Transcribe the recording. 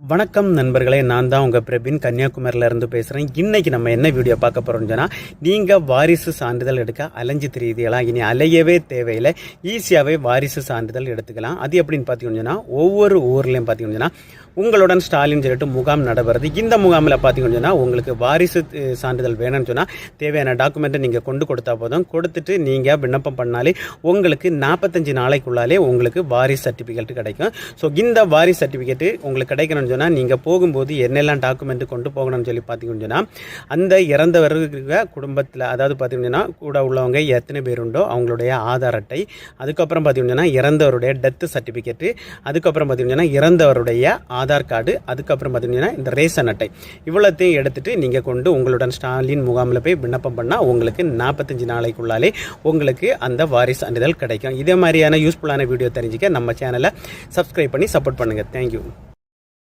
வணக்கம் நண்பர்களே நான் தான் உங்கள் பிரபின் கன்னியாகுமரியிலேருந்து பேசுகிறேன் இன்றைக்கி நம்ம என்ன வீடியோ பார்க்க போகிறோம்னு சொன்னால் நீங்கள் வாரிசு சான்றிதழ் எடுக்க அலைஞ்சு தெரியுதுகளா இனி அலையவே தேவையில்லை. ஈஸியாகவே வாரிசு சான்றிதழ் எடுத்துக்கலாம். அது எப்படின்னு பார்த்தீங்கன்னு சொன்னால் ஒவ்வொரு ஊர்லேயும் பார்த்தீங்கன்னு சொன்னால் உங்களுடன் ஸ்டாலின் சொல்லிட்டு முகாம் நடைபெறுது. இந்த முகாமில் பார்த்தீங்கன்னு சொன்னால் உங்களுக்கு வாரிசு சான்றிதழ் வேணும்னு சொன்னால் தேவையான டாக்குமெண்ட்டை நீங்கள் கொண்டு கொடுத்தா போதும். கொடுத்துட்டு நீங்கள் விண்ணப்பம் பண்ணாலே உங்களுக்கு நாற்பத்தஞ்சு நாளைக்குள்ளாலே உங்களுக்கு வாரிசு சர்டிஃபிகேட் கிடைக்கும். ஸோ இந்த வாரிசு சர்டிஃபிகேட்டு உங்களுக்கு கிடைக்கணும்னு சொன்னால் நீங்கள் போகும்போது என்னெல்லாம் டாக்குமெண்ட் கொண்டு போகணும்னு சொல்லி பார்த்தீங்கன்னு சொன்னால் அந்த இறந்தவர்களுக்கு குடும்பத்தில் அதாவது பார்த்தீங்கன்னா கூட உள்ளவங்க எத்தனை பேர் உண்டோ அவங்களுடைய ஆதார் அட்டை அதுக்கப்புறம் பார்த்தீங்கன்னா இறந்தவருடைய டெத்து சர்டிஃபிகேட்டு அதுக்கப்புறம் பார்த்தீங்கன்னா இறந்தவருடைய ஆதார் கார்டு அதுக்கப்புறம் பார்த்தீங்கன்னா இந்த ரேஷன் அட்டை. இவ்வளோத்தையும் எடுத்துகிட்டு நீங்கள் கொண்டு உங்களுடன் ஸ்டாலின் முகாமில் போய் விண்ணப்பம் பண்ணால் உங்களுக்கு நாற்பத்தஞ்சு நாளைக்குள்ளாலே உங்களுக்கு அந்த வாரிசு சான்றிதழ் கிடைக்கும். இதே மாதிரியான யூஸ்ஃபுல்லான வீடியோ தெரிஞ்சிக்க நம்ம சேனலை சப்ஸ்கிரைப் பண்ணி சப்போர்ட் பண்ணுங்கள் தேங்க்யூ